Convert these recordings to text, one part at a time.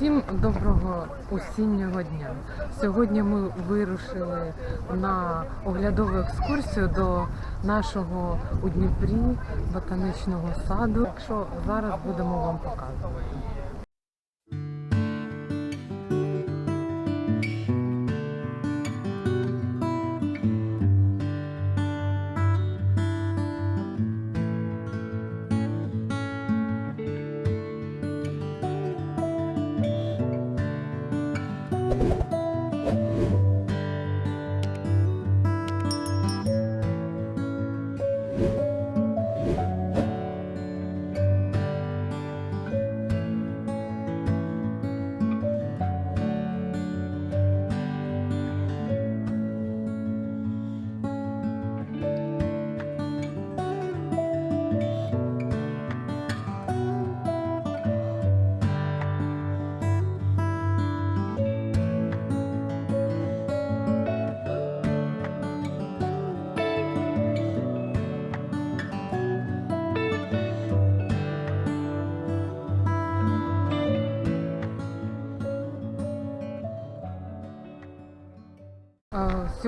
Всім доброго осіннього дня. Сьогодні ми вирушили на оглядову екскурсію до нашого у Дніпрі ботанічного саду. Так що зараз будемо вам показувати.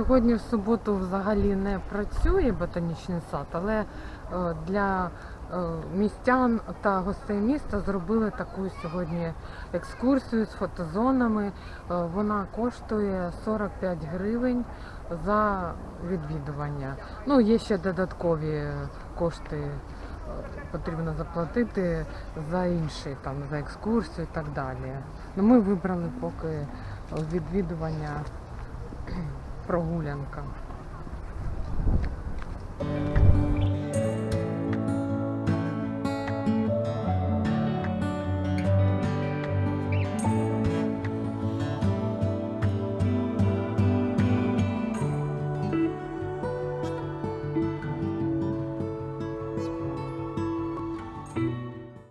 Сьогодні в суботу взагалі не працює ботанічний сад, але е, для е, містян та гостей міста зробили таку сьогодні екскурсію з фотозонами. Е, Вона коштує 45 гривень за відвідування. Ну, є ще додаткові кошти. Потрібно заплатити за інші там за екскурсію і так далі. Ну, ми вибрали поки відвідування прогулянка.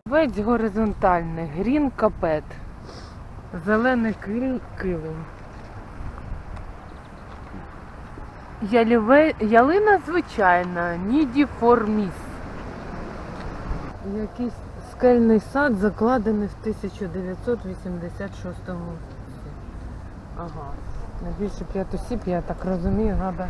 Ведь горизонтальний, грін капет, зелений кил- килим. Яліве... Ялина звичайна, нідіформіс. Якийсь скельний сад закладений в 1986 році. Ага. Найбільше п'ять осіб, я так розумію, треба.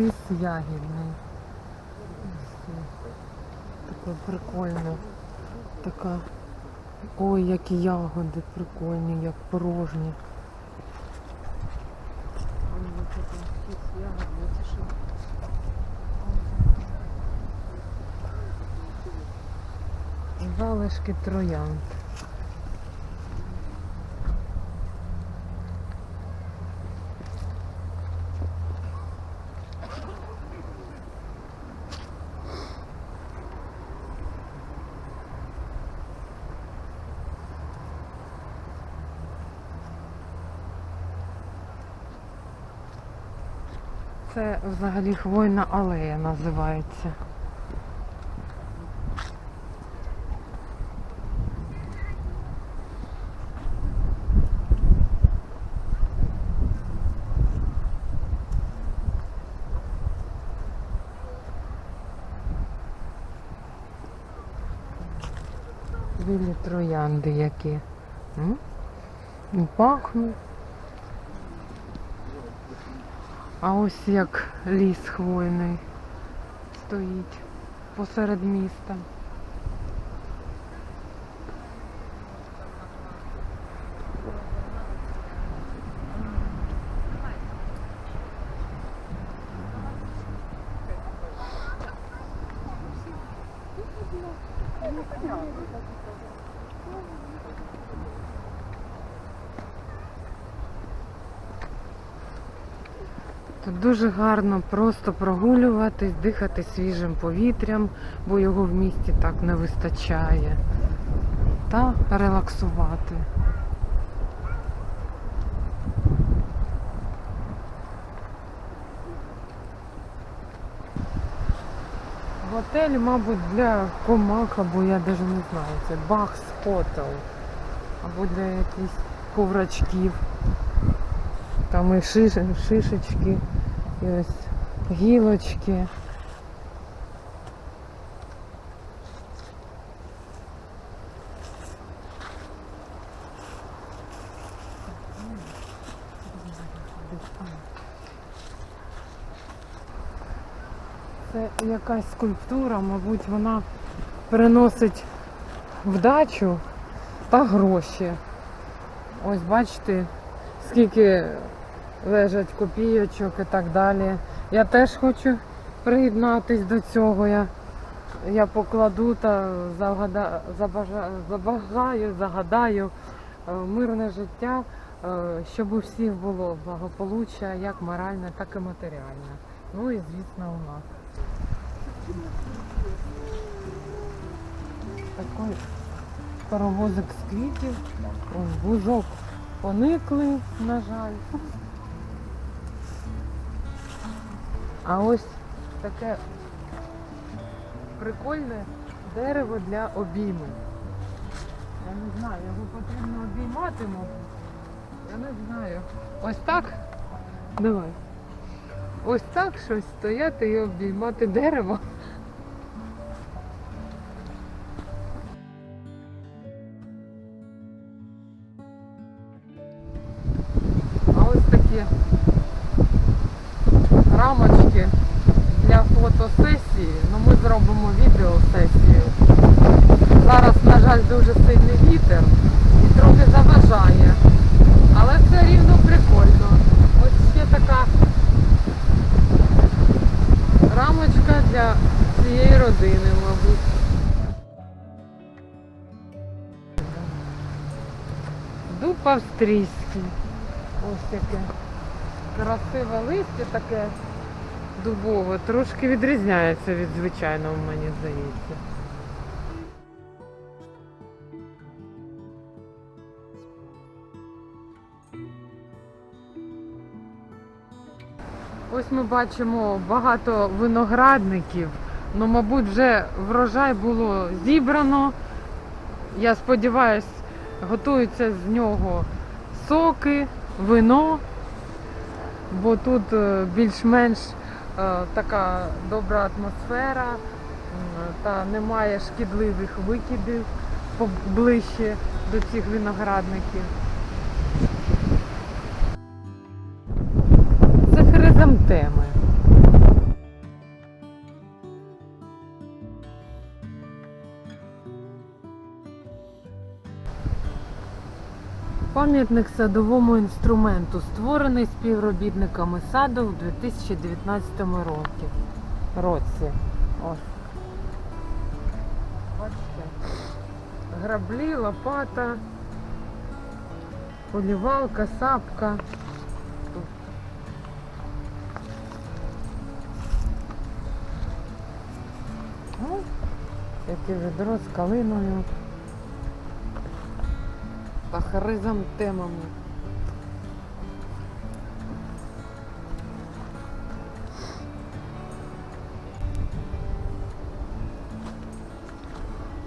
Тис ягідний. Таке прикольне. Така. Ой, які ягоди прикольні, як порожні. Залишки троянд. Це взагалі хвойна алея називається. Білі троянди які. Пахнуть. А ось як ліс хвойний стоїть посеред міста. Тут дуже гарно просто прогулюватись, дихати свіжим повітрям, бо його в місті так не вистачає. Та релаксувати. Готель, мабуть, для комах, або я навіть не знаю, це Бахс Хотел. Або для якихось коврачків. Там і шиш, шишечки, і ось гілочки. Це якась скульптура, мабуть, вона приносить вдачу та гроші. Ось бачите, скільки лежать копійочок і так далі. Я теж хочу приєднатись до цього. Я, я покладу та загада, забажа, забажаю, загадаю е, мирне життя, е, щоб у всіх було благополуччя, як моральне, так і матеріальне. Ну і звісно у нас. Такий паровозик з квітів. Вузок поникли, на жаль. А ось таке прикольне дерево для обійму. Я не знаю, його потрібно обіймати, мабуть. Я не знаю. Ось так? Давай. Ось так щось стояти і обіймати дерево. Австрійський. Ось таке красиве листя таке дубове, трошки відрізняється від звичайного, мені здається. Ось ми бачимо багато виноградників. Ну, мабуть, вже врожай було зібрано. Я сподіваюся, готуються з нього соки, вино, бо тут е, більш-менш е, така добра атмосфера та немає шкідливих викидів ближче до цих виноградників. Пам'ятник садовому інструменту, створений співробітниками саду у 2019 році. році. Ось. Бачите? Граблі, лопата, полівалка, сапка. Яке відро з калиною та хризантемами.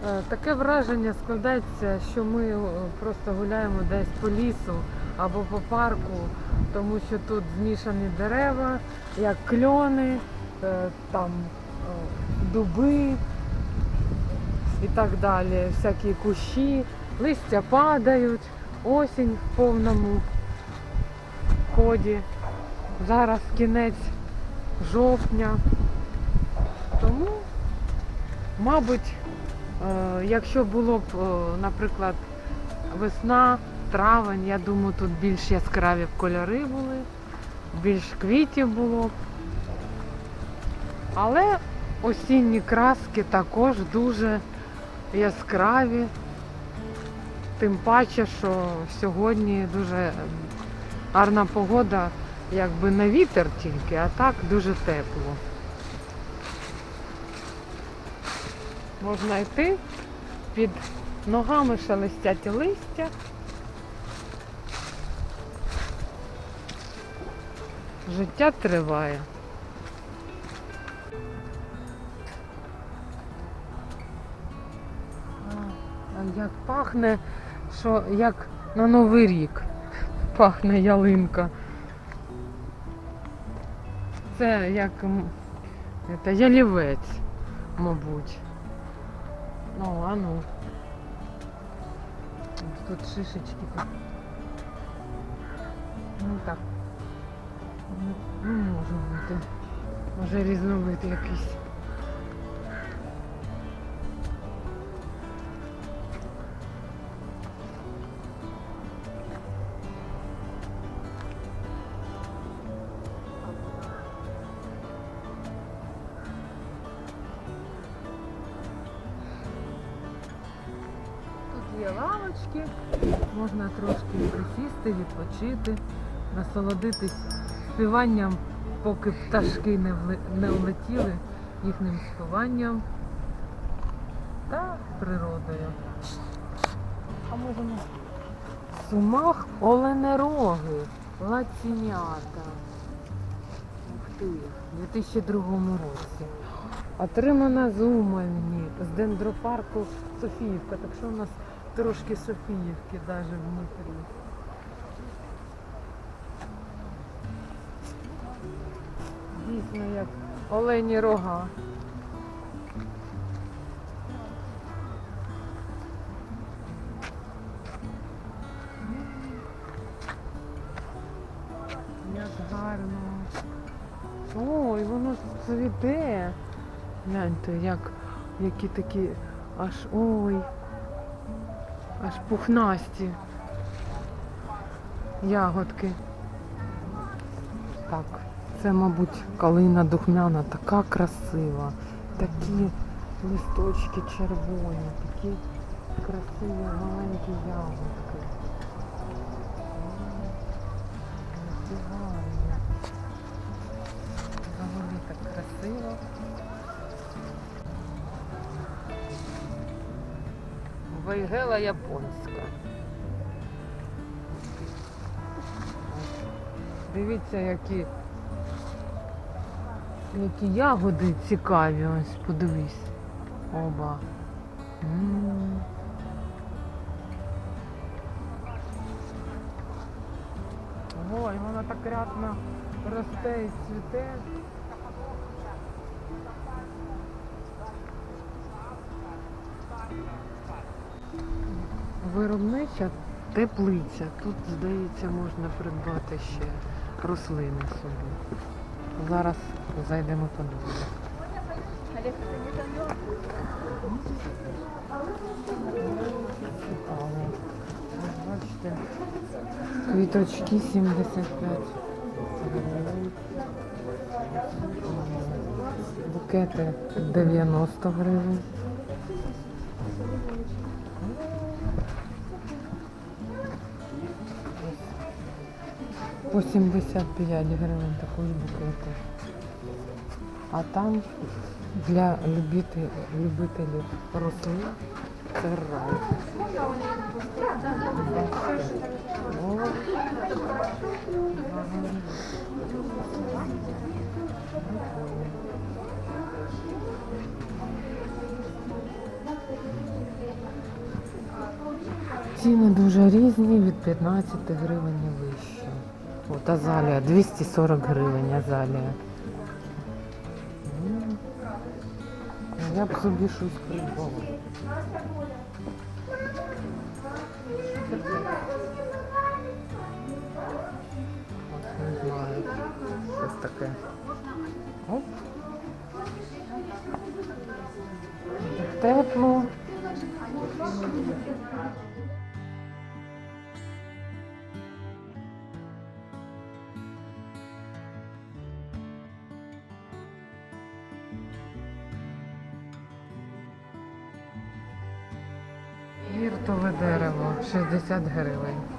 Е, Таке враження складається, що ми е, просто гуляємо десь по лісу або по парку, тому що тут змішані дерева, як кльони, е, там дуби і так далі, всякі кущі, листя падають. осінь в повному ході. Зараз кінець жовтня. Тому, мабуть, е, якщо було б, е, наприклад, весна, травень, я думаю, тут більш яскраві кольори були, більш квітів було б. Але осінні краски також дуже яскраві. Тим паче, що сьогодні дуже гарна погода, якби на вітер тільки, а так дуже тепло. Можна йти, під ногами шелестять листя. Життя триває. Як пахне, що як на Новий рік пахне ялинка. Це як це ялівець, мабуть. Ну, а ну. Тут шишечки. так. Ну так. Ну, Ну, може бути. Може різновид якийсь. Лавочки, можна трошки присісти, відпочити, насолодитись співанням, поки пташки не, вли- не влетіли їхнім співанням та природою. А можемо Сумах оленероги, лацінята. Ух ти, у 2002 році. Отримана з Умані, з дендропарку Софіївка. Так що у нас трошки Софіївки навіть внутрі. Дійсно, як олені рога. Як гарно. Ой, воно цвіте. Гляньте, як, які такі аж ой. Аж пухнасті ягодки. Так, це, мабуть, калина духмяна, така красива. Такі листочки червоні, такі красиві маленькі ягодки. Взагалі так красиво. Вайгела японська. Дивіться, які, які ягоди цікаві. Ось подивись. Оба. М. Ой, вона так рясно росте і цвіте. Виробнича теплиця. Тут, здається, можна придбати ще рослини собі. Зараз зайдемо подивимося. Цікаво. Бачите, квіточки 75 гривень. Букети 90 гривень. По 75 гривень такої букети. А там для любителів, любителів рослин це рай. Ціни дуже різні, від 15 гривень і вище. От азалія, 240 гривень азалія. М. Я б собі щось придбала. Ось не знаю. Щось таке. Оп. Так Тепло. 60 гривень.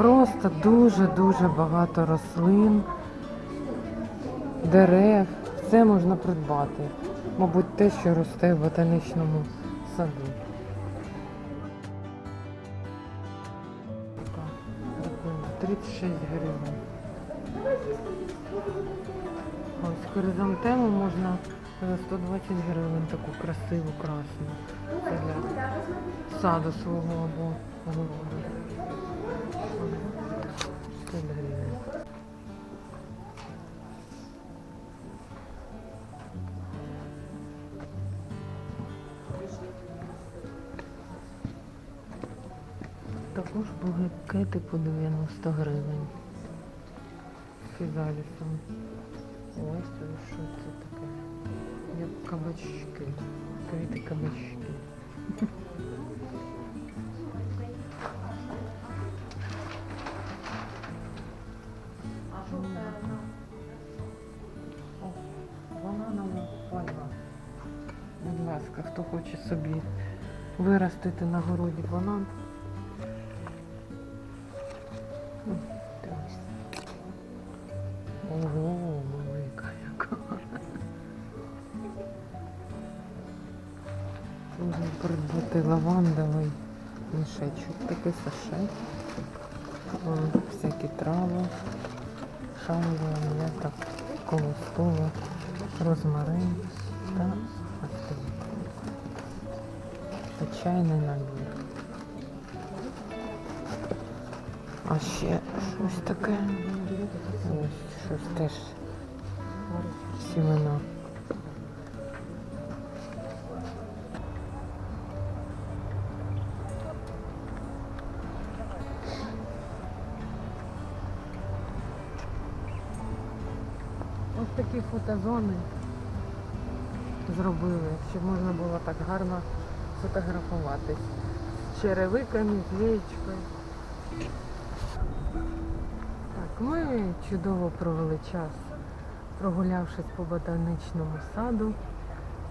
Просто дуже-дуже багато рослин, дерев. Все можна придбати. Мабуть, те, що росте в ботанічному саду. Прикольна, 36 гривень. Ось хризантему можна за 120 гривень таку красиву, красну. Це для саду свого або огороду. 5 гривень. Також букети по 90 гривень. Фізалісом. Ось що це таке? Як кабачки. Квіти кабачки. Хто хоче собі виростити на городі банан. Ого, велика яка. Можна придбати лавандовий мішечок, такий сашет. О, всякі трави, шалва, м'ята, колоскова, розмарин та. Та чайний набір. А ще щось таке. Ось щось теж сімена. Ось такі фотозони зробили, щоб можна було так гарно фотографуватись. З черевиками, з яєчкою. Так, ми чудово провели час, прогулявшись по ботанічному саду.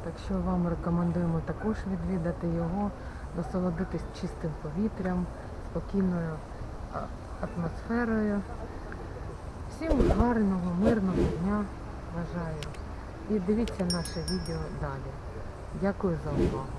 Так що вам рекомендуємо також відвідати його, насолодитись чистим повітрям, спокійною атмосферою. Всім гарного, мирного дня бажаю. І дивіться наше відео далі. Дякую за увагу.